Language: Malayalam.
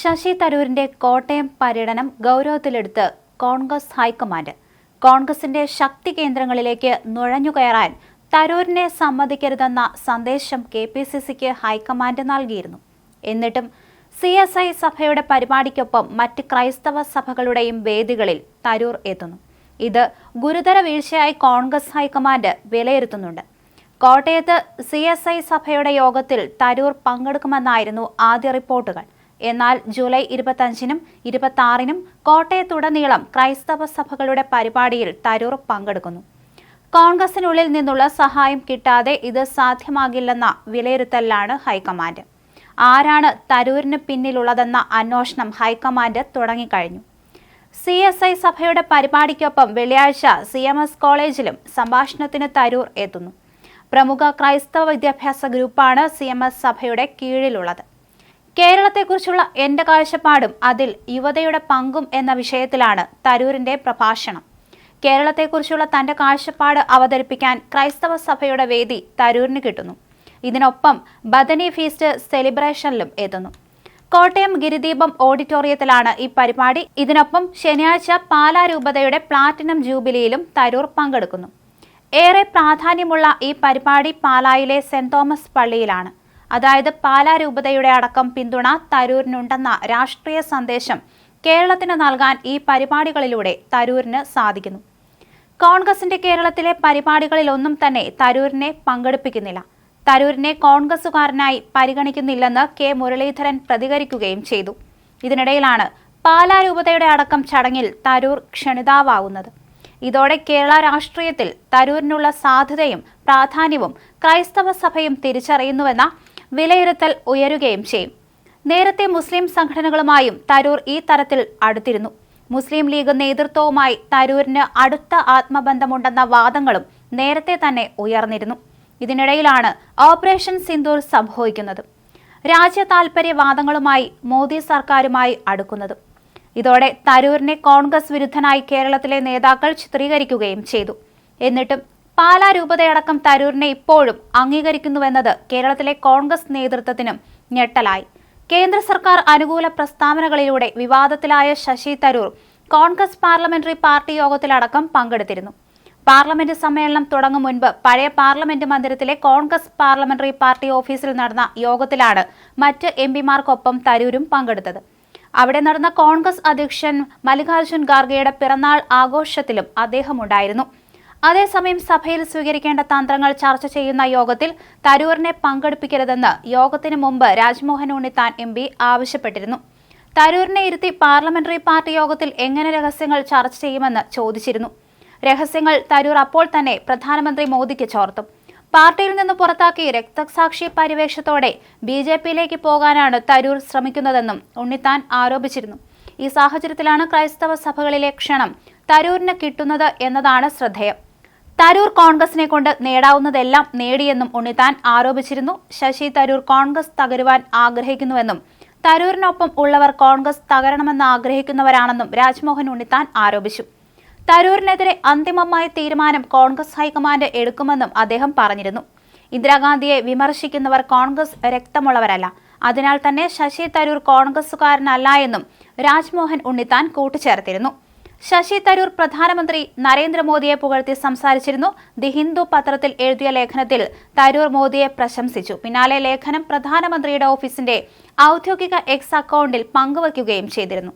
ശശി തരൂരിന്റെ കോട്ടയം പര്യടനം ഗൗരവത്തിലെടുത്ത് കോൺഗ്രസ് ഹൈക്കമാൻഡ്. കോൺഗ്രസിന്റെ ശക്തി കേന്ദ്രങ്ങളിലേക്ക് നുഴഞ്ഞുകയറാൻ തരൂരിനെ സമ്മതിക്കരുതെന്ന സന്ദേശം കെ പി സി സിക്ക് ഹൈക്കമാൻഡ് നൽകിയിരുന്നു. എന്നിട്ടും സി എസ് ഐ സഭയുടെ പരിപാടിക്കൊപ്പം മറ്റ് ക്രൈസ്തവ സഭകളുടെയും വേദികളിൽ തരൂർ എത്തുന്നു. ഇത് ഗുരുതര വീഴ്ചയായി കോൺഗ്രസ് ഹൈക്കമാൻഡ് വിലയിരുത്തുന്നുണ്ട്. കോട്ടയത്ത് സി എസ് ഐ സഭയുടെ യോഗത്തിൽ തരൂർ പങ്കെടുക്കുമെന്നായിരുന്നു ആദ്യ റിപ്പോർട്ടുകൾ. എന്നാൽ ജൂലൈ ഇരുപത്തഞ്ചിനും ഇരുപത്തി ആറിനും കോട്ടയത്തുടനീളം ക്രൈസ്തവ സഭകളുടെ പരിപാടിയിൽ തരൂർ പങ്കെടുക്കുന്നു. കോൺഗ്രസിനുള്ളിൽ നിന്നുള്ള സഹായം കിട്ടാതെ ഇത് സാധ്യമാകില്ലെന്ന വിലയിരുത്തലിലാണ് ഹൈക്കമാൻഡ്. ആരാണ് തരൂരിന് പിന്നിലുള്ളതെന്ന അന്വേഷണം ഹൈക്കമാൻഡ് തുടങ്ങിക്കഴിഞ്ഞു. സി എസ് ഐ സഭയുടെ പരിപാടിക്കൊപ്പം വെള്ളിയാഴ്ച സി എം എസ് കോളേജിലും സംഭാഷണത്തിന് തരൂർ എത്തുന്നു. പ്രമുഖ ക്രൈസ്തവ വിദ്യാഭ്യാസ ഗ്രൂപ്പാണ് സി എം എസ് സഭയുടെ കീഴിലുള്ളത്. കേരളത്തെക്കുറിച്ചുള്ള എന്റെ കാഴ്ചപ്പാടും അതിൽ യുവതയുടെ പങ്കും എന്ന വിഷയത്തിലാണ് തരൂരിന്റെ പ്രഭാഷണം. കേരളത്തെക്കുറിച്ചുള്ള തന്റെ കാഴ്ചപ്പാട് അവതരിപ്പിക്കാൻ ക്രൈസ്തവ സഭയുടെ വേദി തരൂരിന് കിട്ടുന്നു. ഇതിനൊപ്പം ബദനി ഫീസ്റ്റ് സെലിബ്രേഷനിലും എത്തുന്നു. കോട്ടയം ഗിരിദീപം ഓഡിറ്റോറിയത്തിലാണ് ഈ പരിപാടി. ഇതിനൊപ്പം ശനിയാഴ്ച പാലാ രൂപതയുടെ പ്ലാറ്റിനം ജൂബിലിയിലും തരൂർ പങ്കെടുക്കുന്നു. ഏറെ പ്രാധാന്യമുള്ള ഈ പരിപാടി പാലായിലെ സെന്റ് തോമസ് പള്ളിയിലാണ്. അതായത് പാലാ രൂപതയുടെ അടക്കം പിന്തുണ തരൂരിനുണ്ടെന്ന രാഷ്ട്രീയ സന്ദേശം കേരളത്തിന് നൽകാൻ ഈ പരിപാടികളിലൂടെ തരൂരിന് സാധിക്കുന്നു. കോൺഗ്രസിന്റെ കേരളത്തിലെ പരിപാടികളിലൊന്നും തന്നെ തരൂരിനെ പങ്കെടുപ്പിക്കുന്നില്ല. തരൂരിനെ കോൺഗ്രസുകാരനായി പരിഗണിക്കുന്നില്ലെന്ന് കെ മുരളീധരൻ പ്രതികരിക്കുകയും ചെയ്തു. ഇതിനിടയിലാണ് പാലാ രൂപതയുടെ അടക്കം ചടങ്ങിൽ തരൂർ ക്ഷണിതാവാകുന്നത് ഇതോടെ കേരള രാഷ്ട്രീയത്തിൽ തരൂരിനുള്ള സാധ്യതയും പ്രാധാന്യവും ക്രൈസ്തവ സഭയും തിരിച്ചറിയുന്നുവെന്ന വിലയിരുത്തൽ ഉയരുകയും ചെയ്യും. നേരത്തെ മുസ്ലിം സംഘടനകളുമായും തരൂർ ഈ തരത്തിൽ അടുത്തിരുന്നു. മുസ്ലിം ലീഗ് നേതൃത്വവുമായി തരൂരിന് അടുത്ത ആത്മബന്ധമുണ്ടെന്ന വാദങ്ങളും നേരത്തെ തന്നെ ഉയർന്നിരുന്നു. ഇതിനിടയിലാണ് ഓപ്പറേഷൻ സിന്ദൂർ സംഭവിക്കുന്നത്. രാജ്യ താൽപര്യവാദങ്ങളുമായി മോദി സർക്കാരുമായി അടുക്കുന്നത്. ഇതോടെ തരൂരിനെ കോൺഗ്രസ് വിരുദ്ധനായി കേരളത്തിലെ നേതാക്കൾ ചിത്രീകരിക്കുകയും ചെയ്തു. എന്നിട്ടും പാലാ രൂപതയടക്കം തരൂരിനെ ഇപ്പോഴും അംഗീകരിക്കുന്നുവെന്നത് കേരളത്തിലെ കോൺഗ്രസ് നേതൃത്വത്തിനും ഞെട്ടലായി. കേന്ദ്ര സർക്കാർ അനുകൂല പ്രസ്താവനകളിലൂടെ വിവാദത്തിലായ ശശി തരൂർ കോൺഗ്രസ് പാർലമെന്ററി പാർട്ടി യോഗത്തിലടക്കം പങ്കെടുത്തിരുന്നു. പാർലമെന്റ് സമ്മേളനം തുടങ്ങും മുൻപ് പഴയ പാർലമെന്റ് മന്ദിരത്തിലെ കോൺഗ്രസ് പാർലമെന്ററി പാർട്ടി ഓഫീസിൽ നടന്ന യോഗത്തിലാണ് മറ്റ് എം പിമാർക്കൊപ്പം തരൂരും പങ്കെടുത്തത്. അവിടെ നടന്ന കോൺഗ്രസ് അധ്യക്ഷൻ മല്ലികാർജുൻ ഖാർഗെയുടെ പിറന്നാൾ ആഘോഷത്തിലും അദ്ദേഹം ഉണ്ടായിരുന്നു അതേസമയം സഭയിൽ സ്വീകരിക്കേണ്ട തന്ത്രങ്ങൾ ചർച്ച ചെയ്യുന്ന യോഗത്തിൽ തരൂറിനെ പങ്കെടുപ്പിക്കരുതെന്ന് യോഗത്തിന് മുമ്പ് രാജ്മോഹൻ ഉണ്ണിത്താൻ എം പി ആവശ്യപ്പെട്ടിരുന്നു. തരൂരിനെ ഇരുത്തി പാർലമെന്ററി പാർട്ടി യോഗത്തിൽ എങ്ങനെ രഹസ്യങ്ങൾ ചർച്ച ചെയ്യുമെന്ന് ചോദിച്ചിരുന്നു. രഹസ്യങ്ങൾ തരൂർ അപ്പോൾ തന്നെ പ്രധാനമന്ത്രി മോദിക്ക് ചോർത്തും. പാർട്ടിയിൽ നിന്ന് പുറത്താക്കി രക്തസാക്ഷി പരിവേഷത്തോടെ ബി ജെ പിയിലേക്ക് പോകാനാണ് തരൂർ ശ്രമിക്കുന്നതെന്നും ഉണ്ണിത്താൻ ആരോപിച്ചിരുന്നു. ഈ സാഹചര്യത്തിലാണ് ക്രൈസ്തവ സഭകളിലെ ക്ഷണം തരൂരിന് കിട്ടുന്നത് എന്നതാണ് ശ്രദ്ധേയം. തരൂർ കോൺഗ്രസിനെ കൊണ്ട് നേടാവുന്നതെല്ലാം നേടിയെന്നും ഉണ്ണിത്താൻ ആരോപിച്ചിരുന്നു. ശശി തരൂർ കോൺഗ്രസ് തകരുവാൻ ആഗ്രഹിക്കുന്നുവെന്നും തരൂരിനൊപ്പം ഉള്ളവർ കോൺഗ്രസ് തകരണമെന്ന് ആഗ്രഹിക്കുന്നവരാണെന്നും രാജ്മോഹൻ ഉണ്ണിത്താൻ ആരോപിച്ചു. തരൂരിനെതിരെ അന്തിമമായ തീരുമാനം കോൺഗ്രസ് ഹൈക്കമാൻഡ് എടുക്കുമെന്നും അദ്ദേഹം പറഞ്ഞിരുന്നു. ഇന്ദിരാഗാന്ധിയെ വിമർശിക്കുന്നവർ കോൺഗ്രസ് രക്തമുള്ളവരല്ല. അതിനാൽ തന്നെ ശശി തരൂർ കോൺഗ്രസുകാരനല്ല എന്നും രാജ്മോഹൻ ഉണ്ണിത്താൻ കൂട്ടിച്ചേർത്തിരുന്നു. ശശി തരൂർ പ്രധാനമന്ത്രി നരേന്ദ്രമോദിയെ പുകഴ്ത്തി സംസാരിച്ചിരുന്നു. ദി ഹിന്ദു പത്രത്തിൽ എഴുതിയ ലേഖനത്തിൽ തരൂർ മോദിയെ പ്രശംസിച്ചു. പിന്നാലെ ലേഖനം പ്രധാനമന്ത്രിയുടെ ഓഫീസിന്റെ ഔദ്യോഗിക എക്സ് അക്കൗണ്ടിൽ പങ്കുവയ്ക്കുകയും ചെയ്തിരുന്നു.